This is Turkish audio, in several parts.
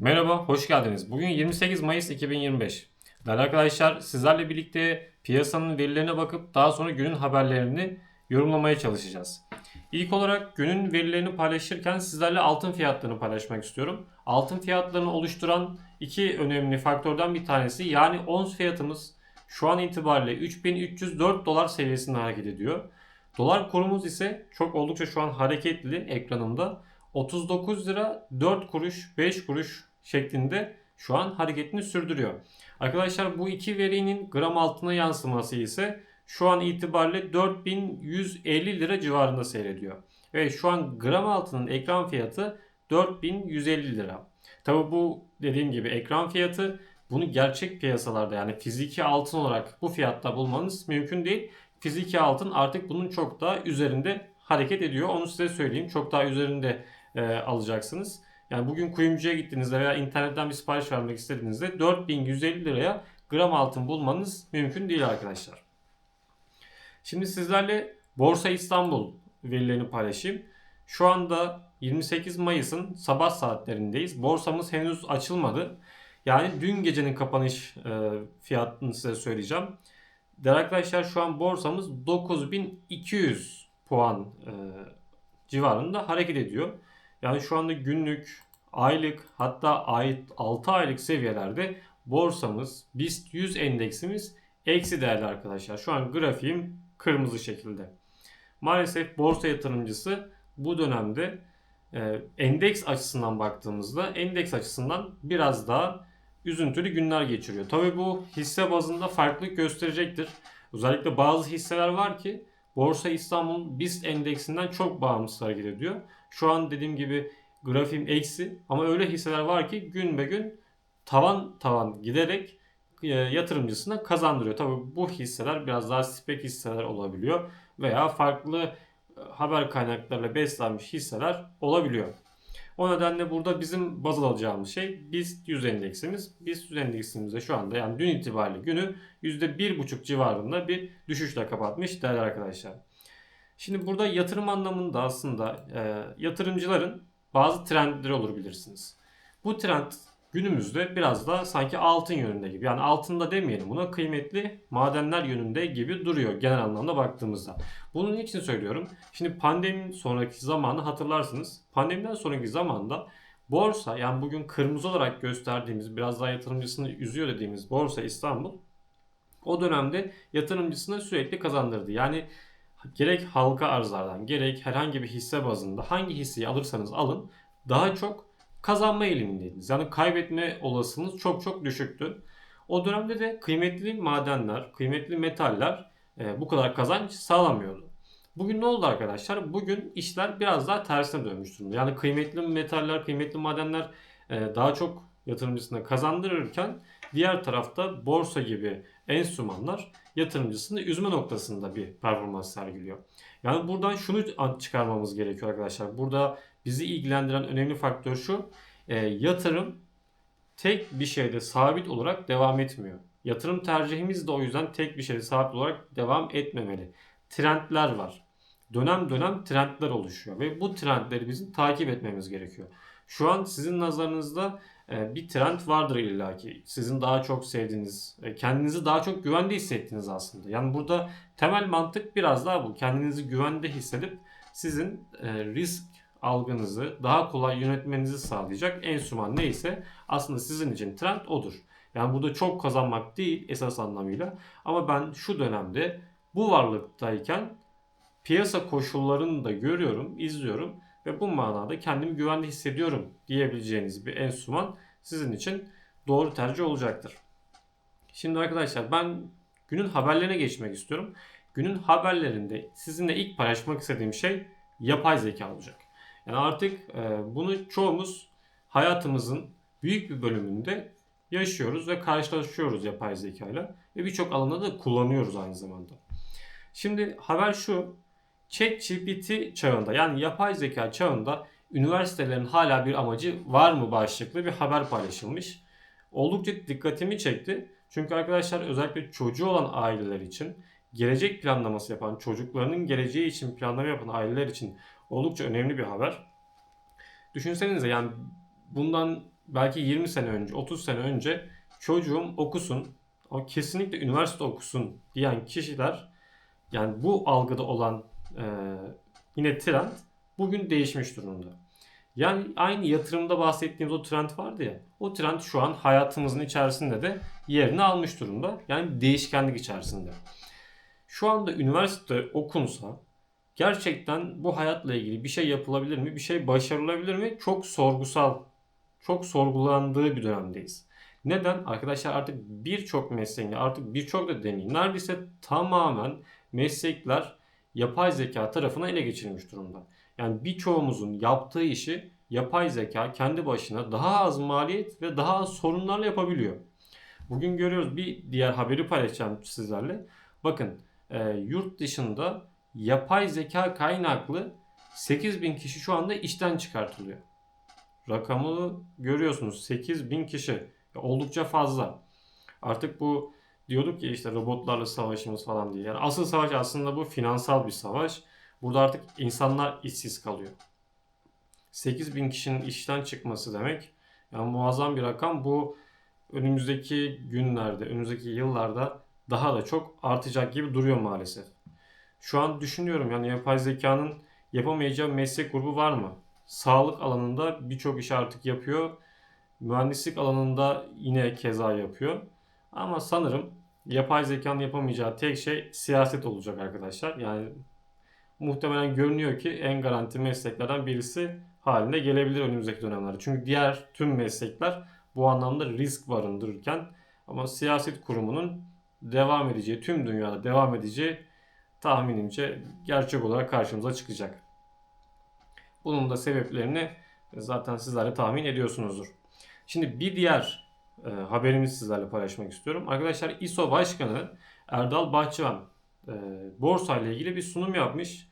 Merhaba, hoş geldiniz. Bugün 28 Mayıs 2025. Değerli arkadaşlar, sizlerle birlikte piyasanın verilerine bakıp daha sonra günün haberlerini yorumlamaya çalışacağız. İlk olarak günün verilerini paylaşırken sizlerle altın fiyatlarını paylaşmak istiyorum. Altın fiyatlarını oluşturan iki önemli faktörden bir tanesi yani ons fiyatımız şu an itibariyle 3304 dolar seviyesinde hareket ediyor. Dolar kurumuz ise çok oldukça şu an hareketli ekranımda. 39 lira 4 kuruş 5 kuruş şeklinde şu an hareketini sürdürüyor. Arkadaşlar bu iki verinin gram altına yansıması ise şu an itibariyle 4150 lira civarında seyrediyor. Ve şu an gram altının ekran fiyatı 4150 lira. Tabi bu dediğim gibi ekran fiyatı bunu gerçek piyasalarda yani fiziki altın olarak bu fiyatta bulmanız mümkün değil. Fiziki altın artık bunun çok daha üzerinde hareket ediyor. Onu size söyleyeyim. Çok daha üzerinde e, alacaksınız. Yani bugün kuyumcuya gittiğinizde veya internetten bir sipariş vermek istediğinizde 4150 liraya gram altın bulmanız mümkün değil arkadaşlar. Şimdi sizlerle Borsa İstanbul verilerini paylaşayım. Şu anda 28 Mayıs'ın sabah saatlerindeyiz. Borsamız henüz açılmadı. Yani dün gecenin kapanış e, fiyatını size söyleyeceğim. Değerli arkadaşlar şu an borsamız 9200 puan e, civarında hareket ediyor. Yani şu anda günlük, aylık hatta ay, 6 aylık seviyelerde borsamız BIST 100 endeksimiz eksi değerli arkadaşlar. Şu an grafiğim kırmızı şekilde. Maalesef borsa yatırımcısı bu dönemde e, endeks açısından baktığımızda endeks açısından biraz daha üzüntülü günler geçiriyor. Tabii bu hisse bazında farklılık gösterecektir. Özellikle bazı hisseler var ki Borsa İstanbul BIST endeksinden çok bağımsız hareket ediyor. Şu an dediğim gibi grafiğim eksi ama öyle hisseler var ki gün be gün tavan tavan giderek e, yatırımcısına kazandırıyor. Tabii bu hisseler biraz daha spek hisseler olabiliyor veya farklı e, haber kaynaklarıyla beslenmiş hisseler olabiliyor. O nedenle burada bizim baz alacağımız şey BIST 100 endeksimiz. BIST 100 endeksimizde şu anda yani dün itibariyle günü %1,5 civarında bir düşüşle kapatmış değerli arkadaşlar. Şimdi burada yatırım anlamında aslında e, yatırımcıların bazı trendleri olur bilirsiniz. Bu trend günümüzde biraz da sanki altın yönünde gibi. Yani altında demeyelim buna kıymetli madenler yönünde gibi duruyor genel anlamda baktığımızda. Bunun için söylüyorum. Şimdi pandeminin sonraki zamanı hatırlarsınız. Pandemiden sonraki zamanda borsa yani bugün kırmızı olarak gösterdiğimiz biraz daha yatırımcısını üzüyor dediğimiz borsa İstanbul o dönemde yatırımcısına sürekli kazandırdı. Yani gerek halka arzlardan gerek herhangi bir hisse bazında hangi hisseyi alırsanız alın daha çok kazanma eğilimindeydiniz. Yani kaybetme olasılığınız çok çok düşüktü. O dönemde de kıymetli madenler, kıymetli metaller e, bu kadar kazanç sağlamıyordu. Bugün ne oldu arkadaşlar? Bugün işler biraz daha tersine dönmüş durumda. Yani kıymetli metaller, kıymetli madenler e, daha çok yatırımcısına kazandırırken diğer tarafta borsa gibi enstrümanlar yatırımcısını üzme noktasında bir performans sergiliyor. Yani buradan şunu çıkarmamız gerekiyor arkadaşlar. Burada bizi ilgilendiren önemli faktör şu. E, yatırım tek bir şeyde sabit olarak devam etmiyor. Yatırım tercihimiz de o yüzden tek bir şeyde sabit olarak devam etmemeli. Trendler var. Dönem dönem trendler oluşuyor ve bu trendleri bizim takip etmemiz gerekiyor. Şu an sizin nazarınızda e, bir trend vardır illaki. Sizin daha çok sevdiğiniz, e, kendinizi daha çok güvende hissettiğiniz aslında. Yani burada temel mantık biraz daha bu. Kendinizi güvende hissedip sizin e, risk algınızı daha kolay yönetmenizi sağlayacak enstrüman neyse aslında sizin için trend odur. Yani burada çok kazanmak değil esas anlamıyla ama ben şu dönemde bu varlıktayken piyasa koşullarını da görüyorum, izliyorum ve bu manada kendimi güvende hissediyorum diyebileceğiniz bir enstrüman sizin için doğru tercih olacaktır. Şimdi arkadaşlar ben günün haberlerine geçmek istiyorum. Günün haberlerinde sizinle ilk paylaşmak istediğim şey yapay zeka olacak. Yani artık e, bunu çoğumuz hayatımızın büyük bir bölümünde yaşıyoruz ve karşılaşıyoruz yapay zeka ile ve birçok alanda da kullanıyoruz aynı zamanda. Şimdi haber şu. ChatGPT çağında yani yapay zeka çağında üniversitelerin hala bir amacı var mı başlıklı bir haber paylaşılmış. Oldukça dikkatimi çekti. Çünkü arkadaşlar özellikle çocuğu olan aileler için gelecek planlaması yapan, çocuklarının geleceği için planlama yapan aileler için oldukça önemli bir haber. Düşünsenize yani bundan belki 20 sene önce, 30 sene önce çocuğum okusun, o kesinlikle üniversite okusun diyen kişiler yani bu algıda olan e, yine trend bugün değişmiş durumda. Yani aynı yatırımda bahsettiğimiz o trend vardı ya. O trend şu an hayatımızın içerisinde de yerini almış durumda. Yani değişkenlik içerisinde. Şu anda üniversite okunsa gerçekten bu hayatla ilgili bir şey yapılabilir mi? Bir şey başarılabilir mi? Çok sorgusal, çok sorgulandığı bir dönemdeyiz. Neden? Arkadaşlar artık birçok mesleğin, artık birçok da demeyeyim. Neredeyse tamamen meslekler yapay zeka tarafına ele geçirilmiş durumda. Yani birçoğumuzun yaptığı işi yapay zeka kendi başına daha az maliyet ve daha az sorunlarla yapabiliyor. Bugün görüyoruz bir diğer haberi paylaşacağım sizlerle. Bakın e, yurt dışında yapay zeka kaynaklı 8000 kişi şu anda işten çıkartılıyor. Rakamı görüyorsunuz 8000 kişi. Oldukça fazla. Artık bu diyorduk ya işte robotlarla savaşımız falan diye. Yani asıl savaş aslında bu finansal bir savaş. Burada artık insanlar işsiz kalıyor. 8000 kişinin işten çıkması demek yani muazzam bir rakam. Bu önümüzdeki günlerde, önümüzdeki yıllarda daha da çok artacak gibi duruyor maalesef. Şu an düşünüyorum yani yapay zekanın yapamayacağı meslek grubu var mı? Sağlık alanında birçok iş artık yapıyor. Mühendislik alanında yine keza yapıyor. Ama sanırım yapay zekanın yapamayacağı tek şey siyaset olacak arkadaşlar. Yani muhtemelen görünüyor ki en garanti mesleklerden birisi haline gelebilir önümüzdeki dönemlerde. Çünkü diğer tüm meslekler bu anlamda risk barındırırken ama siyaset kurumunun devam edeceği, tüm dünyada devam edeceği tahminimce gerçek olarak karşımıza çıkacak. Bunun da sebeplerini zaten sizler de tahmin ediyorsunuzdur. Şimdi bir diğer e, haberimizi sizlerle paylaşmak istiyorum. Arkadaşlar İSO Başkanı Erdal Bahçıvan e, borsa ile ilgili bir sunum yapmış.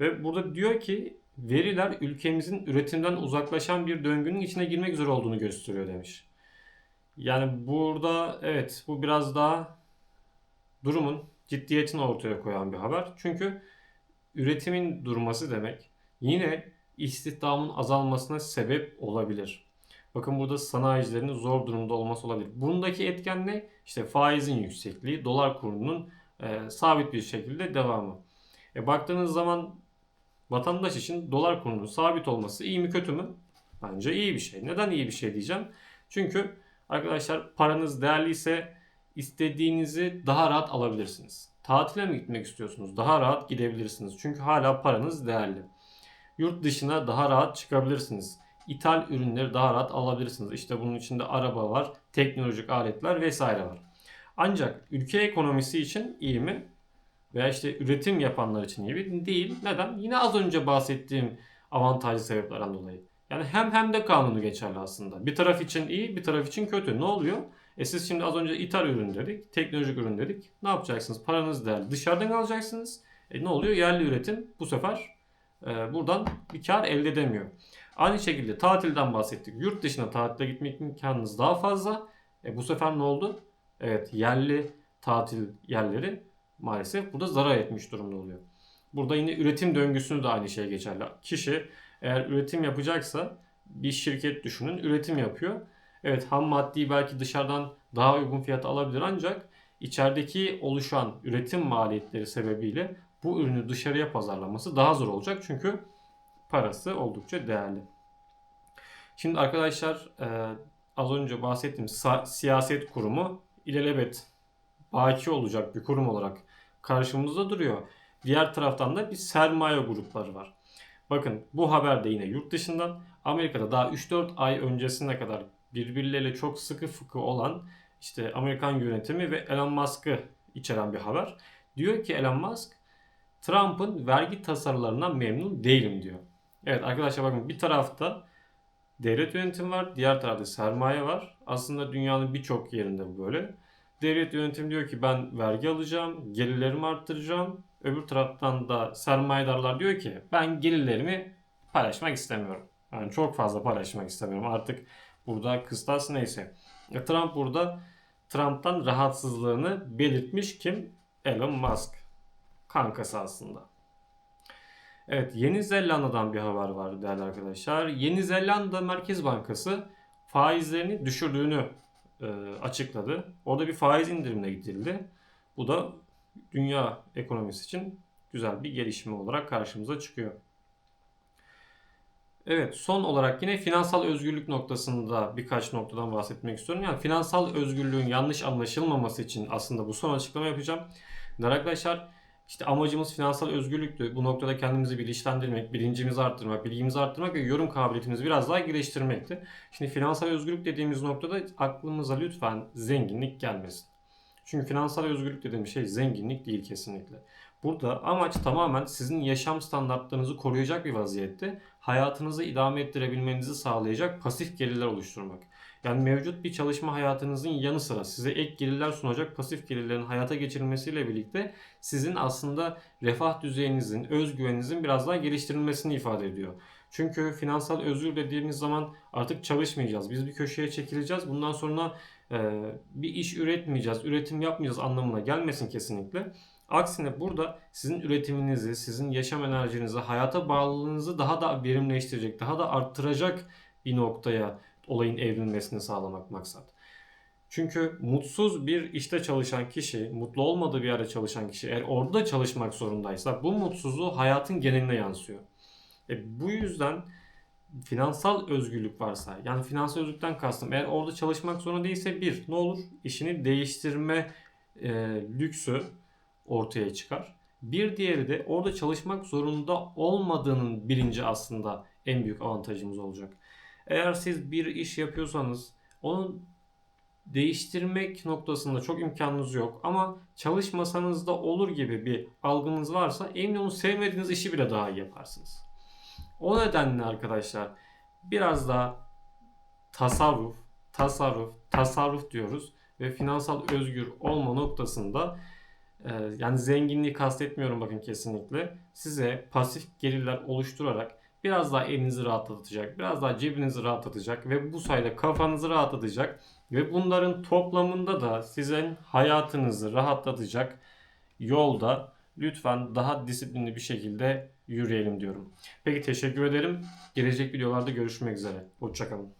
Ve burada diyor ki veriler ülkemizin üretimden uzaklaşan bir döngünün içine girmek üzere olduğunu gösteriyor demiş. Yani burada evet bu biraz daha durumun ciddiyetini ortaya koyan bir haber. Çünkü üretimin durması demek yine istihdamın azalmasına sebep olabilir. Bakın burada sanayicilerin zor durumda olması olabilir. Bundaki etken ne? İşte faizin yüksekliği, dolar kurunun e, sabit bir şekilde devamı. E, baktığınız zaman vatandaş için dolar kurunun sabit olması iyi mi kötü mü? Bence iyi bir şey. Neden iyi bir şey diyeceğim? Çünkü arkadaşlar paranız değerliyse istediğinizi daha rahat alabilirsiniz. Tatile mi gitmek istiyorsunuz? Daha rahat gidebilirsiniz. Çünkü hala paranız değerli. Yurt dışına daha rahat çıkabilirsiniz. İthal ürünleri daha rahat alabilirsiniz. İşte bunun içinde araba var, teknolojik aletler vesaire var. Ancak ülke ekonomisi için iyi mi? Veya işte üretim yapanlar için iyi mi? Değil. Neden? Yine az önce bahsettiğim avantajlı sebeplerden dolayı. Yani hem hem de kanunu geçerli aslında. Bir taraf için iyi, bir taraf için kötü. Ne oluyor? E siz şimdi az önce ithal ürün dedik, teknolojik ürün dedik. Ne yapacaksınız? Paranız değerli. Dışarıdan alacaksınız. E ne oluyor? Yerli üretim bu sefer e, buradan bir kar elde edemiyor. Aynı şekilde tatilden bahsettik. Yurt dışına tatile gitmek imkanınız daha fazla. E bu sefer ne oldu? Evet yerli tatil yerleri maalesef burada zarar etmiş durumda oluyor. Burada yine üretim döngüsünü de aynı şey geçerli. Kişi eğer üretim yapacaksa bir şirket düşünün üretim yapıyor. Evet ham maddeyi belki dışarıdan daha uygun fiyata alabilir ancak içerideki oluşan üretim maliyetleri sebebiyle bu ürünü dışarıya pazarlaması daha zor olacak. Çünkü parası oldukça değerli. Şimdi arkadaşlar e, az önce bahsettiğim siyaset kurumu ilelebet baki olacak bir kurum olarak karşımızda duruyor. Diğer taraftan da bir sermaye grupları var. Bakın bu haber de yine yurt dışından. Amerika'da daha 3-4 ay öncesine kadar birbirleriyle çok sıkı fıkı olan işte Amerikan yönetimi ve Elon Musk'ı içeren bir haber. Diyor ki Elon Musk Trump'ın vergi tasarılarından memnun değilim diyor. Evet arkadaşlar bakın bir tarafta devlet yönetimi var, diğer tarafta sermaye var. Aslında dünyanın birçok yerinde böyle. Devlet yönetimi diyor ki ben vergi alacağım, gelirlerimi arttıracağım. Öbür taraftan da sermayedarlar diyor ki ben gelirlerimi paylaşmak istemiyorum. Yani çok fazla paylaşmak istemiyorum. Artık burada kıstas neyse. E, Trump burada Trump'tan rahatsızlığını belirtmiş kim? Elon Musk. Kankası aslında. Evet Yeni Zelanda'dan bir haber var değerli arkadaşlar. Yeni Zelanda Merkez Bankası faizlerini düşürdüğünü e, açıkladı. Orada bir faiz indirimine gidildi. Bu da dünya ekonomisi için güzel bir gelişme olarak karşımıza çıkıyor. Evet, son olarak yine finansal özgürlük noktasında birkaç noktadan bahsetmek istiyorum. Yani finansal özgürlüğün yanlış anlaşılmaması için aslında bu son açıklama yapacağım. Arkadaşlar, işte amacımız finansal özgürlüktü. Bu noktada kendimizi bilinçlendirmek, bilincimizi arttırmak, bilgimizi arttırmak ve yorum kabiliyetimizi biraz daha geliştirmekti. Şimdi finansal özgürlük dediğimiz noktada aklımıza lütfen zenginlik gelmesin. Çünkü finansal özgürlük dediğimiz şey zenginlik değil kesinlikle. Burada amaç tamamen sizin yaşam standartlarınızı koruyacak bir vaziyette hayatınızı idame ettirebilmenizi sağlayacak pasif gelirler oluşturmak. Yani mevcut bir çalışma hayatınızın yanı sıra size ek gelirler sunacak pasif gelirlerin hayata geçirilmesiyle birlikte sizin aslında refah düzeyinizin, özgüveninizin biraz daha geliştirilmesini ifade ediyor. Çünkü finansal özgür dediğimiz zaman artık çalışmayacağız. Biz bir köşeye çekileceğiz. Bundan sonra bir iş üretmeyeceğiz, üretim yapmayacağız anlamına gelmesin kesinlikle. Aksine burada sizin üretiminizi, sizin yaşam enerjinizi, hayata bağlılığınızı daha da verimleştirecek, daha da arttıracak bir noktaya olayın evrilmesini sağlamak maksat. Çünkü mutsuz bir işte çalışan kişi, mutlu olmadığı bir yerde çalışan kişi eğer orada çalışmak zorundaysa bu mutsuzluğu hayatın geneline yansıyor. E bu yüzden finansal özgürlük varsa yani finansal özgürlükten kastım eğer orada çalışmak zorunda değilse bir ne olur işini değiştirme e, lüksü ortaya çıkar. Bir diğeri de orada çalışmak zorunda olmadığının bilinci aslında en büyük avantajımız olacak. Eğer siz bir iş yapıyorsanız onu değiştirmek noktasında çok imkanınız yok ama çalışmasanız da olur gibi bir algınız varsa emin olun sevmediğiniz işi bile daha iyi yaparsınız. O nedenle arkadaşlar biraz daha tasarruf, tasarruf, tasarruf diyoruz ve finansal özgür olma noktasında e, yani zenginliği kastetmiyorum bakın kesinlikle. Size pasif gelirler oluşturarak biraz daha elinizi rahatlatacak, biraz daha cebinizi rahatlatacak ve bu sayede kafanızı rahatlatacak ve bunların toplamında da sizin hayatınızı rahatlatacak yolda lütfen daha disiplinli bir şekilde yürüyelim diyorum. Peki teşekkür ederim. Gelecek videolarda görüşmek üzere. Hoşçakalın.